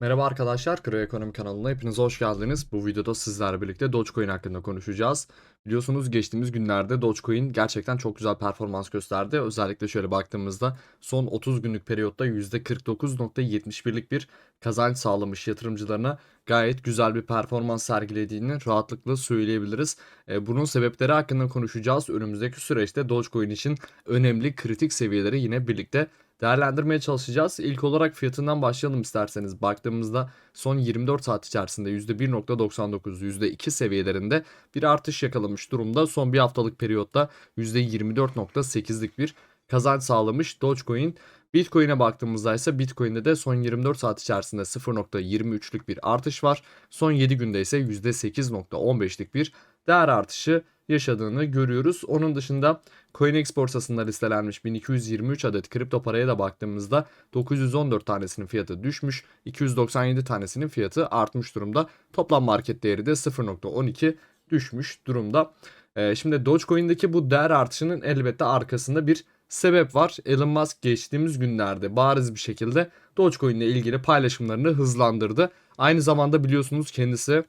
Merhaba arkadaşlar, Kırı Ekonomi kanalına hepiniz hoş geldiniz. Bu videoda sizlerle birlikte Dogecoin hakkında konuşacağız. Biliyorsunuz geçtiğimiz günlerde Dogecoin gerçekten çok güzel performans gösterdi. Özellikle şöyle baktığımızda son 30 günlük periyotta %49.71'lik bir kazanç sağlamış yatırımcılarına gayet güzel bir performans sergilediğini rahatlıkla söyleyebiliriz. E, Bunun sebepleri hakkında konuşacağız. Önümüzdeki süreçte Dogecoin için önemli kritik seviyeleri yine birlikte değerlendirmeye çalışacağız. İlk olarak fiyatından başlayalım isterseniz. Baktığımızda son 24 saat içerisinde %1.99, %2 seviyelerinde bir artış yakalamış durumda. Son bir haftalık periyotta %24.8'lik bir kazanç sağlamış Dogecoin. Bitcoin'e baktığımızda ise Bitcoin'de de son 24 saat içerisinde 0.23'lük bir artış var. Son 7 günde ise %8.15'lik bir değer artışı yaşadığını görüyoruz. Onun dışında CoinEx borsasında listelenmiş 1223 adet kripto paraya da baktığımızda 914 tanesinin fiyatı düşmüş, 297 tanesinin fiyatı artmış durumda. Toplam market değeri de 0.12 düşmüş durumda. Ee, şimdi Dogecoin'deki bu değer artışının elbette arkasında bir sebep var. Elon Musk geçtiğimiz günlerde bariz bir şekilde Dogecoin ile ilgili paylaşımlarını hızlandırdı. Aynı zamanda biliyorsunuz kendisi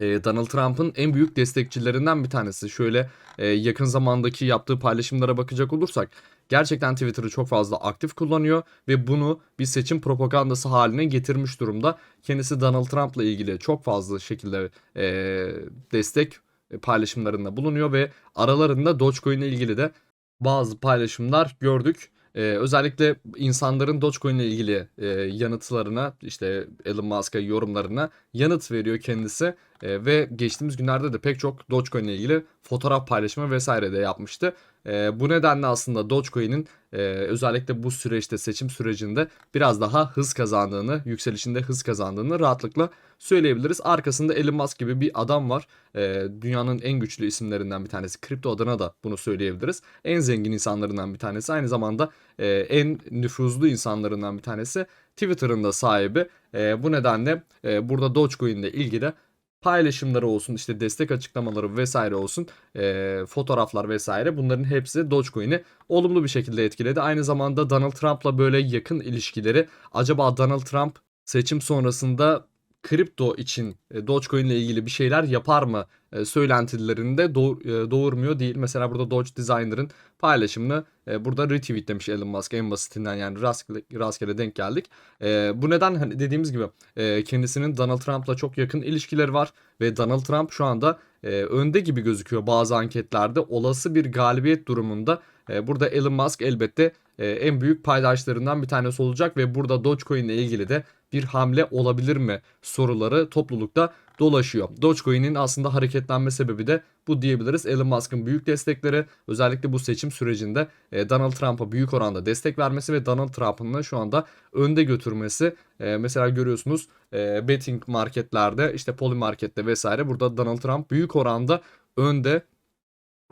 e, Donald Trump'ın en büyük destekçilerinden bir tanesi. Şöyle e, yakın zamandaki yaptığı paylaşımlara bakacak olursak gerçekten Twitter'ı çok fazla aktif kullanıyor ve bunu bir seçim propagandası haline getirmiş durumda. Kendisi Donald Trump'la ilgili çok fazla şekilde e, destek paylaşımlarında bulunuyor ve aralarında Dogecoin ile ilgili de bazı paylaşımlar gördük. Ee, özellikle insanların Dogecoin ile ilgili e, yanıtlarına işte Elon Musk'a yorumlarına yanıt veriyor kendisi Ee, ve geçtiğimiz günlerde de pek çok Dogecoin ile ilgili fotoğraf paylaşımı vesaire de yapmıştı. Ee, bu nedenle aslında Dogecoin'in e, özellikle bu süreçte seçim sürecinde biraz daha hız kazandığını, yükselişinde hız kazandığını rahatlıkla söyleyebiliriz. Arkasında Elon Musk gibi bir adam var. Ee, dünyanın en güçlü isimlerinden bir tanesi. Kripto adına da bunu söyleyebiliriz. En zengin insanlarından bir tanesi. Aynı zamanda e, en nüfuzlu insanlarından bir tanesi. Twitter'ın da sahibi. E, bu nedenle e, burada Dogecoin ile ilgili paylaşımları olsun işte destek açıklamaları vesaire olsun e, fotoğraflar vesaire bunların hepsi Dogecoin'i olumlu bir şekilde etkiledi. Aynı zamanda Donald Trump'la böyle yakın ilişkileri acaba Donald Trump seçim sonrasında kripto için e, Dogecoin ile ilgili bir şeyler yapar mı e, söylentilerinde e, doğurmuyor değil. Mesela burada Doge Designer'ın paylaşımını burada retweetlemiş Elon Musk en basitinden yani rastgele, rastgele denk geldik. Bu neden hani dediğimiz gibi kendisinin Donald Trump'la çok yakın ilişkileri var ve Donald Trump şu anda önde gibi gözüküyor bazı anketlerde. Olası bir galibiyet durumunda burada Elon Musk elbette en büyük paydaşlarından bir tanesi olacak ve burada Dogecoin ile ilgili de bir hamle olabilir mi soruları toplulukta dolaşıyor. Dogecoin'in aslında hareketlenme sebebi de bu diyebiliriz. Elon Musk'ın büyük destekleri özellikle bu seçim sürecinde e, Donald Trump'a büyük oranda destek vermesi ve Donald Trump'ın da şu anda önde götürmesi. E, mesela görüyorsunuz e, betting marketlerde işte Poly Market'te vesaire burada Donald Trump büyük oranda önde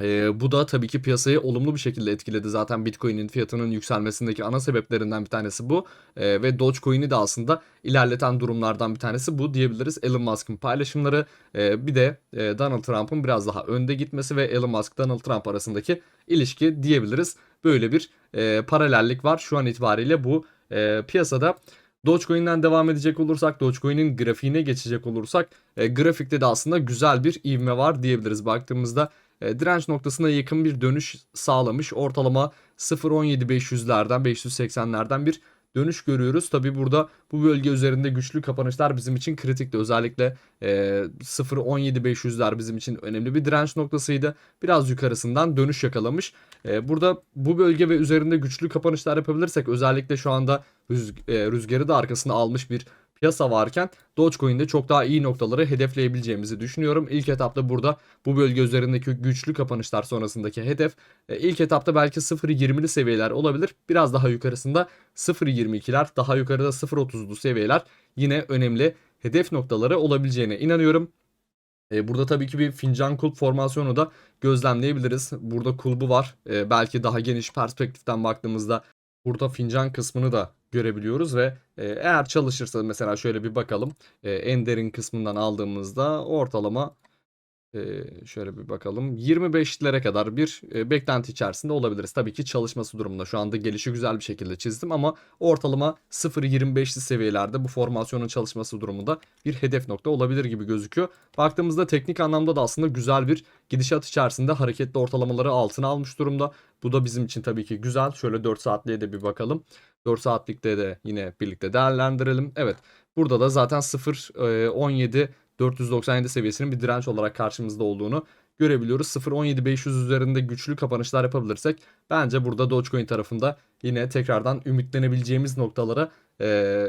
ee, bu da tabii ki piyasayı olumlu bir şekilde etkiledi. Zaten Bitcoin'in fiyatının yükselmesindeki ana sebeplerinden bir tanesi bu. Ee, ve Dogecoin'i de aslında ilerleten durumlardan bir tanesi bu diyebiliriz. Elon Musk'ın paylaşımları e, bir de e, Donald Trump'ın biraz daha önde gitmesi ve Elon Musk Donald Trump arasındaki ilişki diyebiliriz. Böyle bir e, paralellik var şu an itibariyle bu e, piyasada. Dogecoin'den devam edecek olursak, Dogecoin'in grafiğine geçecek olursak, e, grafikte de aslında güzel bir ivme var diyebiliriz. Baktığımızda e, direnç noktasına yakın bir dönüş sağlamış. Ortalama 0.17500'lerden 580'lerden bir dönüş görüyoruz. Tabi burada bu bölge üzerinde güçlü kapanışlar bizim için kritikti. Özellikle e, 0.17500'ler bizim için önemli bir direnç noktasıydı. Biraz yukarısından dönüş yakalamış. E, burada bu bölge ve üzerinde güçlü kapanışlar yapabilirsek özellikle şu anda rüz, e, rüzgarı da arkasına almış bir piyasa varken Dogecoin'de çok daha iyi noktaları hedefleyebileceğimizi düşünüyorum. İlk etapta burada bu bölge üzerindeki güçlü kapanışlar sonrasındaki hedef e, ilk etapta belki 0.20'li seviyeler olabilir. Biraz daha yukarısında 0.22'ler daha yukarıda 0.30'lu seviyeler yine önemli hedef noktaları olabileceğine inanıyorum. E, burada tabii ki bir fincan kulp formasyonu da gözlemleyebiliriz. Burada kulbu var. E, belki daha geniş perspektiften baktığımızda burada fincan kısmını da görebiliyoruz ve e, eğer çalışırsa mesela şöyle bir bakalım. E, en derin kısmından aldığımızda ortalama Ee, şöyle bir bakalım. 25'lere kadar bir e, beklenti içerisinde olabiliriz. Tabii ki çalışması durumunda. Şu anda gelişi güzel bir şekilde çizdim ama ortalama 0.25'li seviyelerde bu formasyonun çalışması durumunda bir hedef nokta olabilir gibi gözüküyor. Baktığımızda teknik anlamda da aslında güzel bir gidişat içerisinde hareketli ortalamaları altına almış durumda. Bu da bizim için tabii ki güzel. Şöyle 4 saatliğe de bir bakalım. 4 saatlikte de yine birlikte değerlendirelim. Evet burada da zaten 0.17 497 seviyesinin bir direnç olarak karşımızda olduğunu görebiliyoruz. 0.17.500 üzerinde güçlü kapanışlar yapabilirsek bence burada Dogecoin tarafında yine tekrardan ümitlenebileceğimiz noktalara e,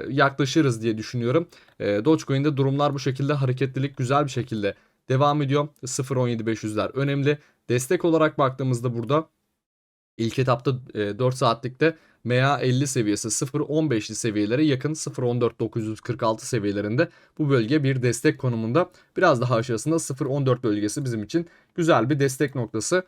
yaklaşırız diye düşünüyorum. E, Dogecoin'de durumlar bu şekilde hareketlilik güzel bir şekilde devam ediyor. 0.17.500'ler önemli. Destek olarak baktığımızda burada ilk etapta e, 4 saatlikte MA 50 seviyesi 0.15'li seviyelere yakın 0.14.946 seviyelerinde bu bölge bir destek konumunda. Biraz daha aşağısında 0.14 bölgesi bizim için güzel bir destek noktası.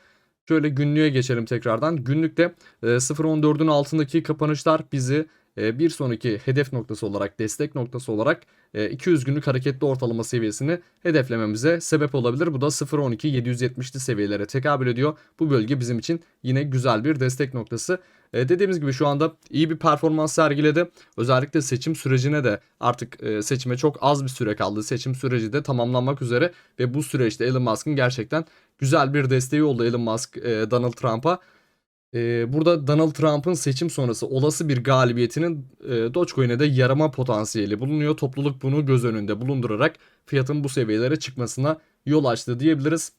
Şöyle günlüğe geçelim tekrardan. Günlükte e, 0.14'ün altındaki kapanışlar bizi e, bir sonraki hedef noktası olarak, destek noktası olarak e, 200 günlük hareketli ortalama seviyesini hedeflememize sebep olabilir. Bu da 0.12-770'li seviyelere tekabül ediyor. Bu bölge bizim için yine güzel bir destek noktası. E, dediğimiz gibi şu anda iyi bir performans sergiledi. Özellikle seçim sürecine de artık e, seçime çok az bir süre kaldı. Seçim süreci de tamamlanmak üzere ve bu süreçte Elon Musk'ın gerçekten güzel bir desteği oldu Elon Musk e, Donald Trump'a. E, burada Donald Trump'ın seçim sonrası olası bir galibiyetinin e, Dogecoin'e de yarama potansiyeli bulunuyor. Topluluk bunu göz önünde bulundurarak fiyatın bu seviyelere çıkmasına yol açtı diyebiliriz.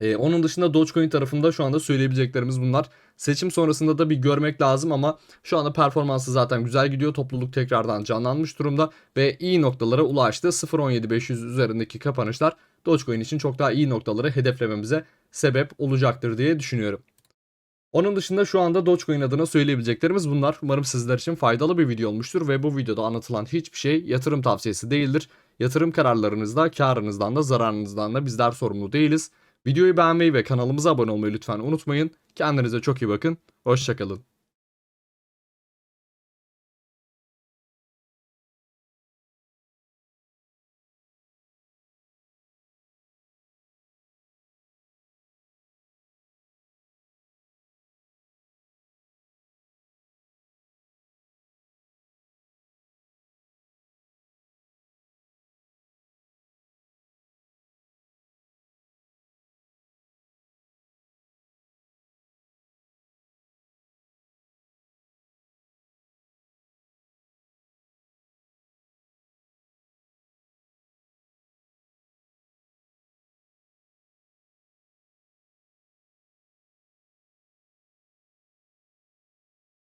Ee, onun dışında Dogecoin tarafında şu anda söyleyebileceklerimiz bunlar. Seçim sonrasında da bir görmek lazım ama şu anda performansı zaten güzel gidiyor. Topluluk tekrardan canlanmış durumda ve iyi noktalara ulaştı. 0.17500 üzerindeki kapanışlar Dogecoin için çok daha iyi noktaları hedeflememize sebep olacaktır diye düşünüyorum. Onun dışında şu anda Dogecoin adına söyleyebileceklerimiz bunlar. Umarım sizler için faydalı bir video olmuştur ve bu videoda anlatılan hiçbir şey yatırım tavsiyesi değildir. Yatırım kararlarınızda karınızdan da zararınızdan da bizler sorumlu değiliz. Videoyu beğenmeyi ve kanalımıza abone olmayı lütfen unutmayın. Kendinize çok iyi bakın. Hoşçakalın.